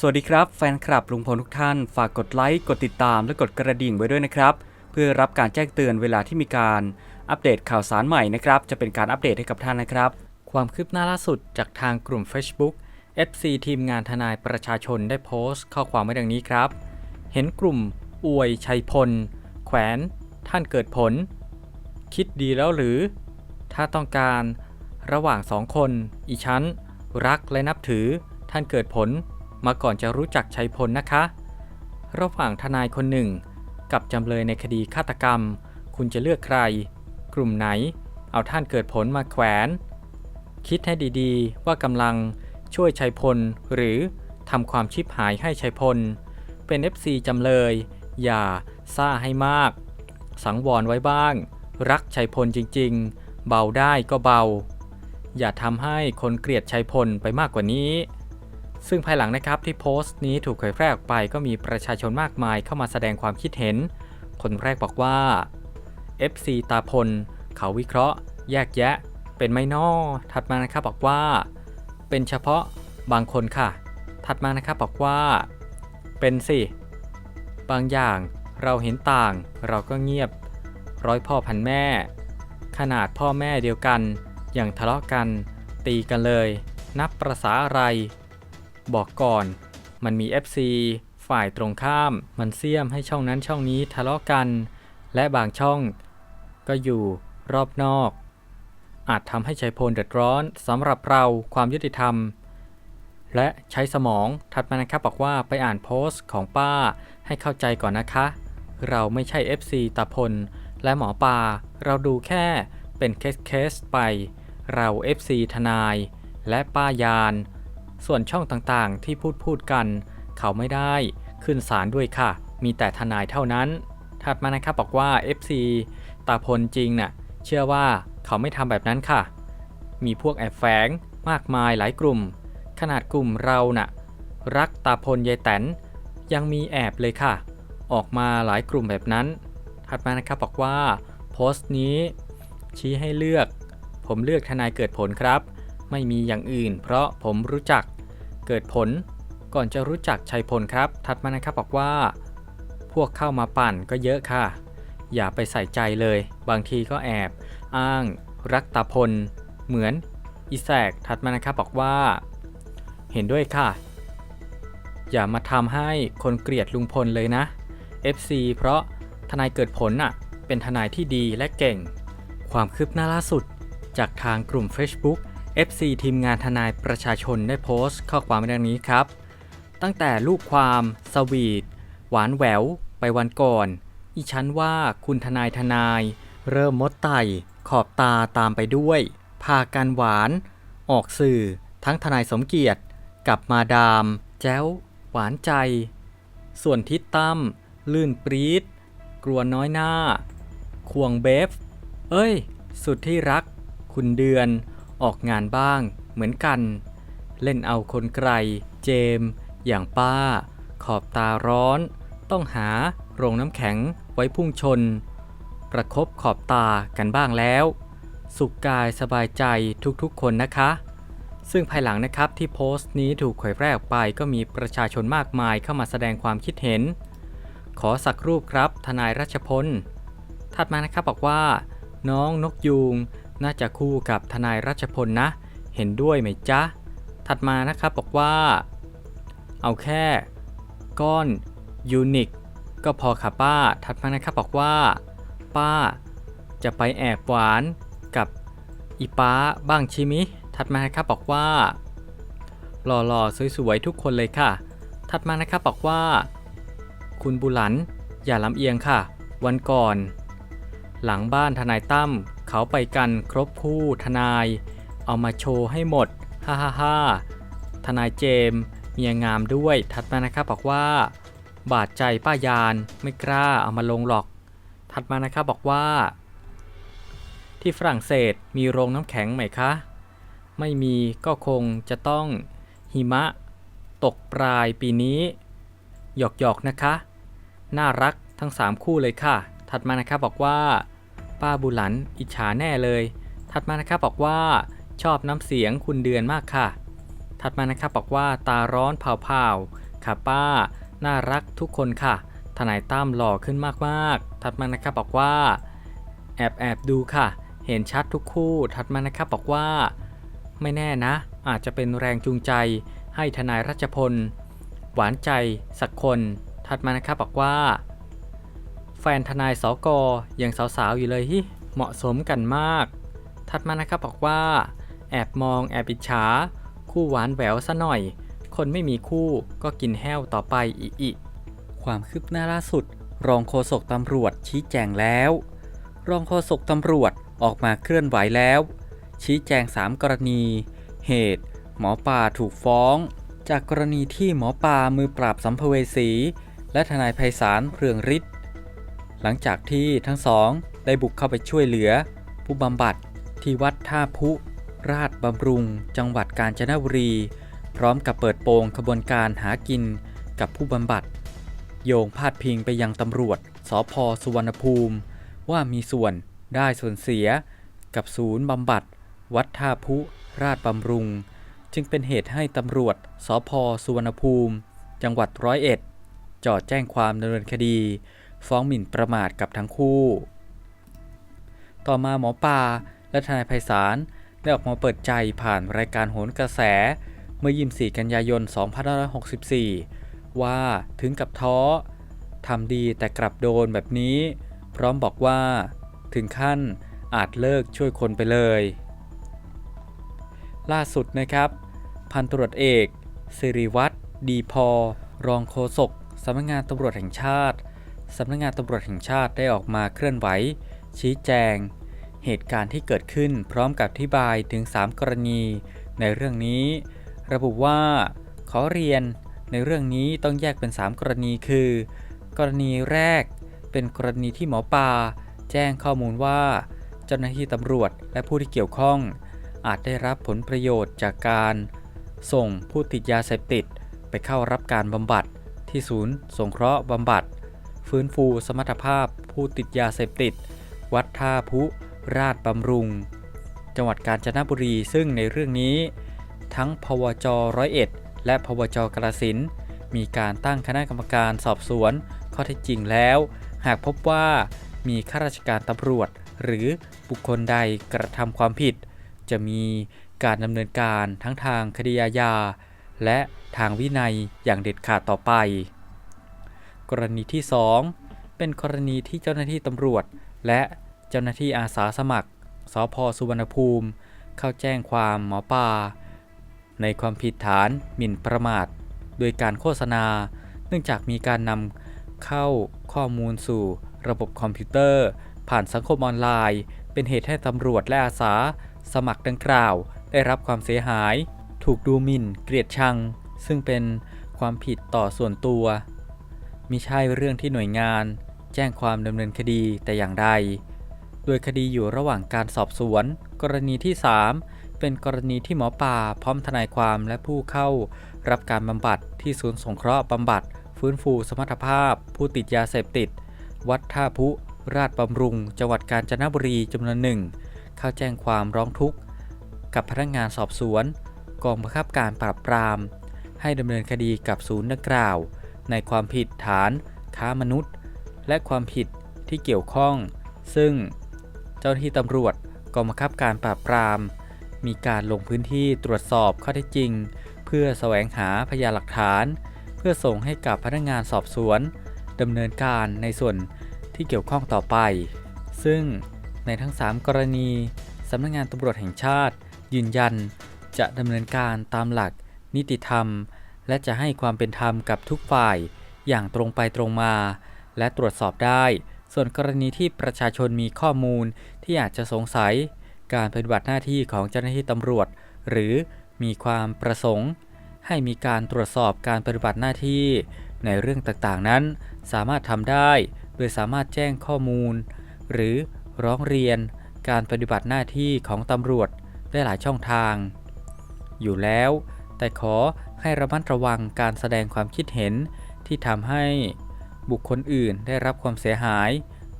สวัสดีครับแฟนคลับลุงพลทุกท่าน ฝากกดไลค์ กดติดตามและกดกระดิ่งไว้ด้วยนะครับ เพื่อรับการแจ้งเตือนเวลาที่มีการอัปเดตข่าวสารใหม่นะครับ จะเป็นการอัปเดตให้กับท่านนะครับ ความคืบหน้าล่าสุดจากทางกลุ่ม Facebook FC ทีมงานทนายประชาชนได้โพสต์ ข้อความไว้ดังนี้ครับ เห็นกลุ่ม อวยชัยพล แขวน ท่านเกิดผล คิดดีแล้วหรือ ถ้าต้องการ ระหว่างสองคน อีชั้น รักและนับถือ ท่านเกิดผล มาก่อนจะรู้จักชัยพลนะคะ ระหว่างทนายคนหนึ่ง กับจำเลยในคดีฆาตกรรม คุณจะเลือกใคร กลุ่มไหน เอาท่านเกิดผลมาแขวน คิดให้ดีๆ ว่ากำลังช่วยชัยพล หรือทำความชิบหายให้ชัยพล เป็น FC จำเลย อย่าซ่าให้มาก สังวรไว้บ้าง รักชัยพลจริงๆ เบาได้ก็เบา อย่าทำให้คนเกลียดชัยพลไปมากกว่านี้ ซึ่งภายหลังนะครับที่โพสต์นี้ถูกเผยแพร่ออกไปก็มีประชาชนมากมายเข้ามาแสดงความคิดเห็น คนแรกบอกว่า FC ตาพล เขาวิเคราะห์ แยกแยะ เป็นไม่นอถัดมานะครับบอกว่า เป็นเฉพาะบางคนค่ะ ถัดมานะครับบอกว่า เป็นสิ บางอย่างเราเห็นต่าง เราก็เงียบ ร้อยพ่อพันแม่ ขนาดพ่อแม่เดียวกัน อย่างทะเลาะกัน ตีกันเลย นับประษาอะไร บอกก่อน มันมี FC ฝ่ายตรงข้าม มันเสียมให้ช่องนั้นช่องนี้ทะเลาะกัน และบางช่อง ก็อยู่รอบนอก อาจทำให้ชัยพลเดือดร้อนสำหรับเราความยุติธรรม และใช้สมองถัดมานะครับบอกว่าไปอ่านโพสต์ของป้าให้เข้าใจก่อนนะคะ เราไม่ใช่ FC ตาพล และหมอปลาเราดูแค่เป็นเคสเคสไป เรา FC ทนาย และป้ายาน ส่วนช่องต่างๆ ที่พูดพูดกัน เขาไม่ได้ขึ้นศาลด้วยค่ะ มีแต่ทนายเท่านั้น ถัดมานะครับบอกว่า FC ตาพลจริงน่ะเชื่อว่าเขาไม่ทำแบบนั้นค่ะ มีพวกแอบแฝงมากมายหลายกลุ่ม ขนาดกลุ่มเราน่ะรักตาพลยายแตนยังมีแอบเลยค่ะ ออกมาหลายกลุ่มแบบนั้น ถัดมานะครับบอกว่า โพสต์นี้ ชี้ให้เลือก ผมเลือกทนายเกิดผลครับ ไม่มีอย่างอื่น เพราะผมรู้จักเกิดผล ก่อนจะรู้จักชัยพลครับถัดมานะครับบอกว่า พวกเข้ามาปั่นก็เยอะค่ะ อย่าไปใส่ใจเลย บางทีก็แอบ อ้าง รักตาพล เหมือนอีแสกถัดมานะครับบอกว่า เห็นด้วยค่ะ อย่ามาทำให้คนเกลียดลุงพลเลยนะ FC เพราะทนายเกิดผลน่ะ เป็นทนายที่ดีและเก่ง ความคืบหน้าล่าสุดจากทางกลุ่ม Facebook FC ทีมงานทนายประชาชนได้โพสต์ข้อความดังนี้ครับ ตั้งแต่ลูกความสวีท หวานแหวว ไปวันก่อน อีฉันว่าคุณทนายทนาย เริ่มมดไต่ขอบตาตามไปด้วย พากันหวาน ออกสื่อ ทั้งทนายสมเกียรติ กับมาดาม แจ้ว หวานใจ ส่วนทิศตั้มลื่นปรีดกลัวน้อยหน้า ควงเบฟ เอ้ย สุดที่รัก คุณเดือน ออกงานบ้างเหมือนกัน เล่นเอาคนไกล เจม อย่างป้า ขอบตาร้อน ต้องหาโรงน้ำแข็งไว้พุ่งชน ประคบขอบตากันบ้างแล้ว สุขกายสบายใจทุกๆคนนะคะ ซึ่งภายหลังนะครับที่โพสต์นี้ถูกเผยแพร่ออกไปก็มีประชาชนมากมายเข้ามาแสดงความคิดเห็น ขอสักรูปครับ ทนายรัชพลถัดมานะครับบอกว่า น้องนกยูง น่าจะคู่กับทนายรัชพลนะ เห็นด้วยไหมจ๊ะ ถัดมานะครับบอกว่า เอาแค่ ก้อนยูนิคก็พอค่ะป้า ถัดมานะครับบอกว่า ป้า จะไปแอบหวานกับอีป้าบ้างชิมิ ถัดมานะครับบอกว่า หล่อๆสวยๆทุกคนเลยค่ะ ถัดมานะครับบอกว่า คุณบุหลันอย่าลำเอียงค่ะ วันก่อน หลังบ้านทนายตั้มเขาไปกันครบคู่ทนาย เอามาโชว์ให้หมด ฮ่าฮ่าฮ่าทนายเจมส์เมียงามด้วยถัดมานะครับบอกว่า บาดใจป้ายานไม่กล้าเอามาลงหรอกถัดมานะครับบอกว่า ที่ฝรั่งเศสมีโรงน้ำแข็งไหมคะ ไม่มีก็คงจะต้องหิมะ ตกปลายปีนี้หยอกๆนะคะ น่ารักทั้ง 3 คู่เลยค่ะ ถัดมานะครับบอกว่า ป้าบุหลันอิจฉาแน่เลย ถัดมานะครับบอกว่า ชอบน้ำเสียงคุณเดือนมากค่ะ ถัดมานะครับบอกว่าตาร้อนเผาๆค่ะป้า น่ารักทุกคนค่ะ ทนายตั้มหล่อขึ้นมากๆ ถัดมานะครับบอกว่า แอบแอบดูค่ะ เห็นชัดทุกคู่ ถัดมานะครับบอกว่า ไม่แน่นะ อาจจะเป็นแรงจูงใจ ให้ทนายรัชพล หวานใจสักคน ถัดมานะครับบอกว่า ฟนทนายสกอยังสาวๆอยู่เลยฮิเหมาะสมกันมาก ถัดมานะครับบอกว่า แอบมองแอบอิจฉา คู่หวานแหววซะหน่อย คนไม่มีคู่ก็กินแห้วต่อไปอีอีความคืบหน้าล่าสุด รองโฆษกตำรวจชี้แจงแล้ว รองโฆษกตำรวจออกมาเคลื่อนไหวแล้ว ชี้แจง 3 กรณี เหตุ หมอปลาถูกฟ้อง จากกรณีที่หมอปลามือปราบสัมภเวสี และทนายไพศาลเรืองฤทธิ์ หลังจากที่ทั้งสองได้บุกเข้าไปช่วยเหลือ ผู้บำบัดที่วัดท่าพุ ราชบำรุง จังหวัดกาญจนบุรี พร้อมกับเปิดโปงขบวนการหากินกับผู้บำบัด โยงพาดพิงไปยังตำรวจสพสุวรรณภูมิ ว่ามีส่วนได้ส่วนเสีย กับศูนย์บำบัด วัดท่าพุ ราชบำรุง จึงเป็นเหตุให้ตำรวจสพสุวรรณภูมิ จังหวัดร้อยเอ็ดจอดแจ้งความดำเนินคดี ฟ้องหมิ่นประมาทกับทั้งคู่ ต่อมาหมอปลาและทนายไพศาลได้ออกมาเปิดใจผ่านรายการโหนกระแส เมื่อ 24 กันยายน 2564 ว่าถึงกับท้อทำดีแต่กลับโดนแบบนี้ พร้อมบอกว่า ถึงขั้นอาจเลิกช่วยคนไปเลย ล่าสุดนะครับ พันตรวจเอกสิริวัตรดีพอ รองโฆษกสำนักงานตำรวจแห่งชาติ สำนักงานตำรวจแห่งชาติได้ออกมาเคลื่อนไหว ชี้แจง เหตุการณ์ที่เกิดขึ้นพร้อมกับอธิบายถึง 3 กรณี ในเรื่องนี้ ระบุว่า ขอเรียนในเรื่องนี้ต้องแยกเป็น 3 กรณีคือ กรณีแรก เป็นกรณีที่หมอปลาแจ้งข้อมูลว่า เจ้าหน้าที่ตำรวจและผู้ที่เกี่ยวข้อง อาจได้รับผลประโยชน์จากการ ส่งผู้ติดยาเสพติด ไปเข้ารับการบำบัดที่ศูนย์สงเคราะห์บำบัด ฟื้นฟูสมรรถภาพผู้ติดยาเสพติด วัดท่าพุราชบำรุง จังหวัดกาญจนบุรีซึ่งในเรื่องนี้ ทั้งพวจร้อยเอ็ดและพวจกระสินมีการตั้งคณะกรรมการสอบสวนข้อเท็จจริงแล้ว หากพบว่ามีข้าราชการตำรวจ หรือบุคคลใดกระทำความผิด จะมีการดำเนินการทั้งทางคดีอาญาและทางวินัยอย่างเด็ดขาดต่อไป กรณีที่ 2 เป็นกรณีที่เจ้าหน้าที่ตำรวจ และเจ้าหน้าที่อาสาสมัครสพสุวรรณภูมิ เข้าแจ้งความหมอป่าในความผิดฐานหมิ่นประมาท โดยการโฆษณา เนื่องจากมีการนำเข้าข้อมูลสู่ระบบคอมพิวเตอร์ ผ่านสังคมออนไลน์ เป็นเหตุให้ตำรวจและอาสาสมัครดังกล่าว ได้รับความเสียหาย ถูกดูหมิ่น เกลียดชัง ซึ่งเป็นความผิดต่อส่วนตัว มิใช่เรื่องที่หน่วยงาน แจ้งความดำเนินคดีแต่อย่างใด โดยคดีอยู่ระหว่างการสอบสวน กรณีที่ 3 เป็นกรณีที่หมอป่าพร้อมทนายความและผู้เข้า รับการบำบัดที่ศูนย์สงเคราะห์บำบัด ฟื้นฟูสมรรถภาพ ผู้ติดยาเสพติด วัดท่าพุ ราชบำรุง จังหวัดกาญจนบุรีจำนวนหนึ่งเข้าแจ้งความร้องทุกข์ กับพนักงานสอบสวน กองบังคับการปราบปราม ให้ดำเนินคดีกับศูนย์ดังกล่าว ในความผิดฐานค้ามนุษย์ และความผิดที่เกี่ยวข้อง ซึ่งเจ้าหน้าที่ตำรวจกองบังคับการปราบปราม มีการลงพื้นที่ตรวจสอบข้อเท็จจริง เพื่อแสวงหาพยานหลักฐาน เพื่อส่งให้กับพนักงานสอบสวนดำเนินการในส่วนที่เกี่ยวข้องต่อไป ซึ่งในทั้ง 3 กรณีสำนักงานตำรวจแห่งชาติ ยืนยันจะดำเนินการตามหลักนิติธรรม และจะให้ความเป็นธรรมกับทุกฝ่ายอย่างตรงไปตรงมา และตรวจสอบได้ ส่วนกรณีที่ประชาชนมีข้อมูลที่อาจจะสงสัย การปฏิบัติหน้าที่ของเจ้าหน้าที่ตำรวจ หรือมีความประสงค์ ให้มีการตรวจสอบการปฏิบัติหน้าที่ ในเรื่องต่างๆนั้น สามารถทำได้ โดยสามารถแจ้งข้อมูล หรือร้องเรียนการปฏิบัติหน้าที่ของตำรวจได้หลายช่องทาง อยู่แล้ว แต่ขอ ให้ระมัดระวังการแสดงความคิดเห็นที่ทำให้บุคคลอื่นได้รับความเสียหาย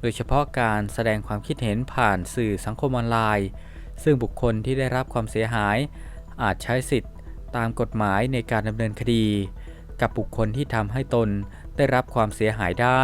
โดยเฉพาะการแสดงความคิดเห็นผ่านสื่อสังคมออนไลน์ ซึ่งบุคคลที่ได้รับความเสียหาย อาจใช้สิทธิ์ตามกฎหมายในการดำเนินคดี กับบุคคลที่ทำให้ตนได้รับความเสียหายได้